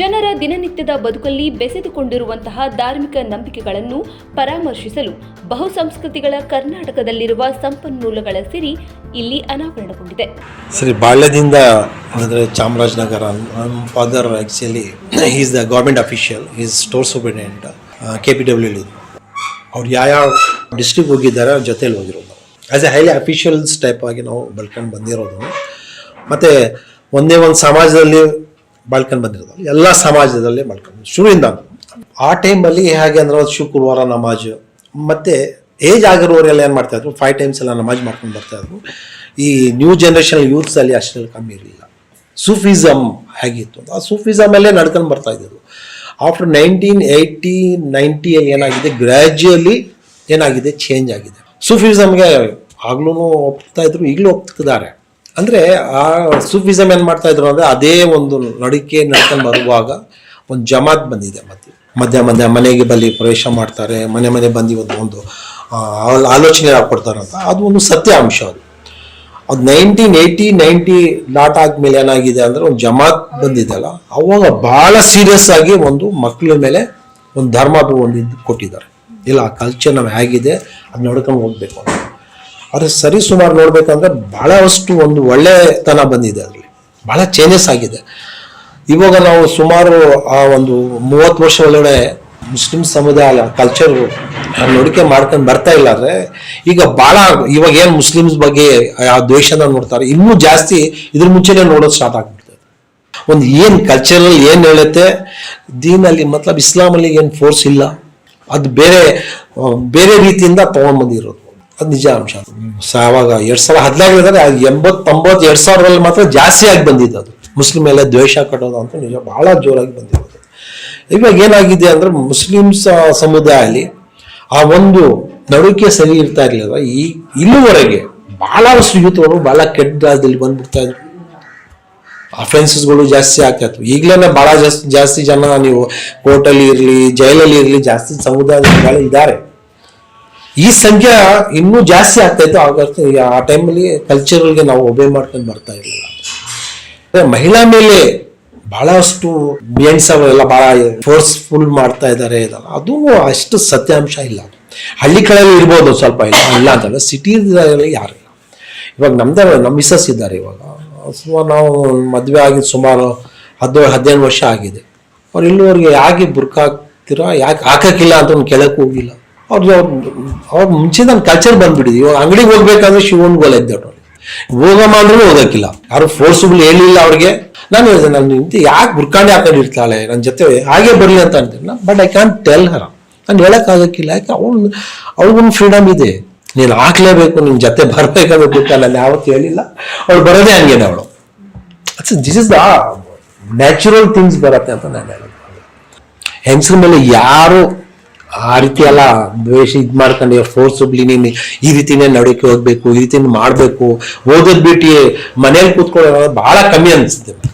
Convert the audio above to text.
ಜನರ ದಿನನಿತ್ಯದ ಬದುಕಲ್ಲಿ ಬೆಸೆದುಕೊಂಡಿರುವಂತಹ ಧಾರ್ಮಿಕ ನಂಬಿಕೆಗಳನ್ನು ಪರಾಮರ್ಶಿಸಲು ಬಹುಸಂಸ್ಕೃತಿಗಳ ಕರ್ನಾಟಕದಲ್ಲಿರುವ ಸಂಪನ್ಮೂಲಗಳ ಸಿರಿ ಇಲ್ಲಿ ಅನಾವರಣಗೊಂಡಿದೆ. ಸರಿ, ಬಾಲ್ಯದಿಂದ ಅಂದರೆ ಚಾಮರಾಜನಗರ ನಮ್ಮ father actually is the government official is store superintendent K P W ಅವ್ರು ಯಾವ್ಯಾವ ಡಿಸ್ಟ್ರಿಕ್ಟ್ ಹೋಗಿದ್ದಾರೆ ಅವ್ರ ಜೊತೆಯಲ್ಲಿ ಹೋಗಿರೋದು. As a highly officials type ಆಗಿ ನಾವು ಬೆಳ್ಕೊಂಡು ಬಂದಿರೋದು. ಮತ್ತು ಒಂದೇ ಒಂದು ಸಮಾಜದಲ್ಲಿ ಬಾಳ್ಕೊಂಡು ಬಂದಿರೋದು. ಎಲ್ಲ ಸಮಾಜದಲ್ಲೇ ಬಾಳ್ಕೊಂಡು ಶುರುವಿಂದ. ಆ ಟೈಮಲ್ಲಿ ಹೇಗೆ ಅಂದ್ರೆ ಶುಕ್ರವಾರ ನಮಾಜ್, ಮತ್ತು ಏಜ್ ಆಗಿರೋರೆಲ್ಲ ಏನು ಮಾಡ್ತಾಯಿದ್ರು ಫೈವ್ ಟೈಮ್ಸ್ ಎಲ್ಲ ನಮಾಜ್ ಮಾಡ್ಕೊಂಡು ಬರ್ತಾಯಿದ್ರು ಈ ನ್ಯೂ ಜನ್ರೇಷನ್ ಯೂತ್ಸಲ್ಲಿ ಅಷ್ಟರಲ್ಲಿ ಕಮ್ಮಿ ಇರಲಿಲ್ಲ. ಸೂಫಿಸಮ್ ಹೇಗಿತ್ತು ಆ ಸೂಫಿಸಮಲ್ಲೇ ನಡ್ಕೊಂಡು ಬರ್ತಾ ಇದ್ದರು ಆಫ್ಟರ್ ನೈನ್ಟೀನ್ ಏಯ್ಟಿ ನೈಂಟಿಯಲ್ಲಿ ಏನಾಗಿದೆ? ಗ್ರ್ಯಾಜುಯಲಿ ಏನಾಗಿದೆ? ಚೇಂಜ್ ಆಗಿದೆ. ಸೂಫಿಸಮ್ಗೆ ಆಗ್ಲೂ ಒಪ್ತಾ ಇದ್ರು, ಈಗಲೂ ಒಪ್ತಿದ್ದಾರೆ. ಅಂದರೆ ಆ ಸೂಫಿಸಮ್ ಏನು ಮಾಡ್ತಾ ಇದ್ರು ಅಂದರೆ ಅದೇ ಒಂದು ನಡಿಕೆ ನಡ್ಕೊಂಡು ಬರುವಾಗ ಒಂದು ಜಮಾತ್ ಬಂದಿದೆ ಮತ್ತೆ. ಮಧ್ಯ ಮಧ್ಯ ಮನೆಗೆ ಬಲಿ ಪ್ರವೇಶ ಮಾಡ್ತಾರೆ, ಮನೆ ಮನೆ ಬಂದು ಒಂದು ಆಲ್- ಆಲೋಚನೆ ಅಂತ. ಅದು ಒಂದು ಸತ್ಯಾಂಶ ಅದು. ಅದು ನೈನ್ಟೀನ್ ಏಯ್ಟಿ ನೈಂಟಿ ಲಾಟ್ ಆದ್ಮೇಲೆ ಏನಾಗಿದೆ ಅಂದರೆ ಒಂದು ಜಮಾತ್ ಬಂದಿದೆಲ್ಲ ಅವಾಗ ಭಾಳ ಸೀರಿಯಸ್ ಆಗಿ ಒಂದು ಮಕ್ಕಳ ಮೇಲೆ ಒಂದು ಧರ್ಮ ಒಂದು ಕೊಟ್ಟಿದ್ದಾರೆ. ಇಲ್ಲ, ಆ ಕಲ್ಚರ್ ನಾವು ಹೇಗಿದೆ, ಅದು ನೋಡ್ಕೊಂಡು ಹೋಗ್ಬೇಕು ಅಂತ. ಆದರೆ ಸರಿ ಸುಮಾರು ನೋಡ್ಬೇಕಂದ್ರೆ ಬಹಳಷ್ಟು ಒಂದು ಒಳ್ಳೆತನ ಬಂದಿದೆ ಅಲ್ಲಿ ಭಾಳ ಚೇಂಜಸ್ ಆಗಿದೆ. ಇವಾಗ ನಾವು ಸುಮಾರು ಆ ಒಂದು ಮೂವತ್ತು ವರ್ಷ ಒಳಗಡೆ ಮುಸ್ಲಿಂ ಸಮುದಾಯ ಕಲ್ಚರ್ ನೋಡಿಕೆ ಮಾಡ್ಕೊಂಡು ಬರ್ತಾ ಇಲ್ಲ ಅಂದ್ರೆ ಈಗ ಭಾಳ ಇವಾಗ ಏನು ಮುಸ್ಲಿಮ್ಸ್ ಬಗ್ಗೆ ಆ ದ್ವೇಷನ ನೋಡ್ತಾರೆ, ಇನ್ನೂ ಜಾಸ್ತಿ ಇದ್ರ ಮುಂಚೆನೇ ನೋಡೋದು ಸ್ಟಾರ್ಟ್ ಆಗ್ಬಿಡ್ತದೆ. ಒಂದು ಏನು ಕಲ್ಚರಲ್ಲಿ ಏನು ಹೇಳುತ್ತೆ, ದೀನಲ್ಲಿ ಮತ್ಲಬ್ ಇಸ್ಲಾಮಲ್ಲಿ ಏನು ಫೋರ್ಸ್ ಇಲ್ಲ, ಅದು ಬೇರೆ ಬೇರೆ ರೀತಿಯಿಂದ ತೊಗೊಂಡ್ಬಂದಿರೋದು ಅದು ನಿಜ ಅಂಶ. ಅದು ಅವಾಗ ಎರಡ್ ಸಾವಿರ ಹದಿನಾಲ್ಕರಲ್ಲಿ ಅದು ಎಂಬತ್ತು ತೊಂಬತ್ತು ಎರಡು ಸಾವಿರದಲ್ಲಿ ಮಾತ್ರ ಜಾಸ್ತಿ ಆಗಿ ಬಂದಿದ್ದು ಅದು. ಮುಸ್ಲಿಂ ಮೇಲೆ ದ್ವೇಷ ಕಟ್ಟೋದು ಅಂತ ನಿಜ ಭಾಳ ಜೋರಾಗಿ ಬಂದಿರೋದು ಇವಾಗ ಏನಾಗಿದೆ ಅಂದ್ರೆ ಮುಸ್ಲಿಮ್ಸ್ ಸಮುದಾಯದಲ್ಲಿ ಆ ಒಂದು ನಡುಕೆ ಸರಿ ಇರ್ತಾ ಇರಲಿಲ್ಲ ಈ ಇಲ್ಲಿವರೆಗೆ ಬಹಳಷ್ಟು ಯೂತ್ಗಳು ಬಹಳ ಕೆಟ್ಟ ದಾರಿಯಲ್ಲಿ ಬಂದ್ಬಿಡ್ತಾ ಇದ್ರು. ಅಫೆನ್ಸಸ್ಗಳು ಜಾಸ್ತಿ ಆಗ್ತಾ ಈಗಲೇ ಬಹಳ ಜಾಸ್ತಿ ಜಾಸ್ತಿ ಜನ ನೀವು ಕೋರ್ಟಲ್ಲಿ ಇರಲಿ, ಜೈಲಲ್ಲಿ ಇರಲಿ ಜಾಸ್ತಿ ಸಮುದಾಯದಲ್ಲಿ ಇದ್ದಾರೆ. ಈ ಸಂಖ್ಯೆ ಇನ್ನೂ ಜಾಸ್ತಿ ಆಗ್ತಾ ಇತ್ತು. ಆಗ ಆ ಟೈಮಲ್ಲಿ ಕಲ್ಚರಲ್ಗೆ ನಾವು ಒಬೆ ಮಾಡ್ಕೊಂಡು ಬರ್ತಾ ಇರಲಿಲ್ಲ. ಮಹಿಳಾ ಮೇಲೆ ಬಹಳಷ್ಟು ಬೇನ್ಸ್ ಅವೆಲ್ಲ ಬಹಳ ಫೋರ್ಸ್ಫುಲ್ ಮಾಡ್ತಾ ಇದ್ದಾರೆ. ಅದು ಅಷ್ಟು ಸತ್ಯಾಂಶ ಇಲ್ಲ. ಹಳ್ಳಿ ಕಡೆಯಲ್ಲಿ ಇರ್ಬೋದು ಸ್ವಲ್ಪ ಇಲ್ಲ. ಇಲ್ಲ ಅಂತಂದ್ರೆ ಸಿಟಿದಲ್ಲಿ ಯಾರು ಇಲ್ಲ ಇವಾಗ ನಮ್ದೇ, ನಮ್ಮ ಮಿಸ್ಸಸ್ ಇದ್ದಾರೆ ಇವಾಗ. ಸುಮಾರು ನಾವು ಮದುವೆ ಆಗಿದ್ದು ಸುಮಾರು ಹದಿನೇಳು ಹದಿನೇಳು ವರ್ಷ ಆಗಿದೆ. ಅವ್ರು ಇಲ್ಲಿವರೆಗೆ ಯಾಕೆ ಬುರ್ಕ ಹಾಕ್ತೀರಾ, ಯಾಕೆ ಹಾಕಕ್ಕಿಲ್ಲ ಅಂತ ಒಂದು ಕೆಳಕ್ಕೆ ಹೋಗಿಲ್ಲ. ಅವ್ರಿಗೆ ಅವ್ರು ಅವ್ರ ಮುಂಚೆ ಕಲ್ಚರ್ ಬಂದ್ಬಿಟ್ಟಿದ್ವಿ ಇವಾಗ ಅಂಗಡಿಗೆ ಹೋಗ್ಬೇಕಂದ್ರೆ ಶಿವನ್ ಗೋಲ್ ಎದ್ದವ್ರು ಹೋಗಮ್ಮ ಅಂದ್ರೂ ಹೋಗಕ್ಕಿಲ್ಲ. ಯಾರು ಫೋರ್ಸಿಬಲ್ ಹೇಳಿಲ್ಲ ಅವ್ರಿಗೆ. ನಾನು ಹೇಳಿದೆ ನನ್ನ ನಿಂತು ಯಾಕೆ ಬುರ್ಕಾಂಡಿ ಹಾಕೊಂಡಿರ್ತಾಳೆ? ನನ್ನ ಜೊತೆ ಹಾಗೆ ಬರಲಿ ಅಂತ ಅಂತೀನಿ but I can tell her ನಾನು ಹೇಳಕ್ಕಾಗಕ್ಕಿಲ್ಲ. ಯಾಕೆ? ಅವಳು ಅವ್ರಿಗೊಂದು ಫ್ರೀಡಮ್ ಇದೆ. ನೀನು ಹಾಕ್ಲೇಬೇಕು ನಿನ್ನ ಜೊತೆ ಬರಬೇಕಾದ್ರೆ ಬಿಟ್ಟ ನಾನು ಯಾವತ್ತು ಹೇಳಿಲ್ಲ. ಅವಳು ಬರೋದೇ ಹಂಗೇನೆ ಅವಳು. This is the natural things ಬರುತ್ತೆ ಅಂತ ನಾನು ಹೇಳೋದು. ಹೆಂಗಸ್ರ ಮೇಲೆ ಯಾರು ಆ ರೀತಿ ಎಲ್ಲ ದ್ವೇಷ ಇದ್ ಮಾಡ್ಕೊಂಡು ಫೋರ್ಸಬ್ಲಿ ನೀನು ಈ ರೀತಿನೇ ನಡಕ್ಕೆ ಹೋಗ್ಬೇಕು, ಈ ರೀತಿ ಮಾಡಬೇಕು. ಓದೋದ್ ಬಿಟ್ಟು ಮನೇಲಿ ಕೂತ್ಕೊಳ್ಳೋದು ಬಹಳ ಕಮ್ಮಿ ಅನಿಸುತ್ತೆ.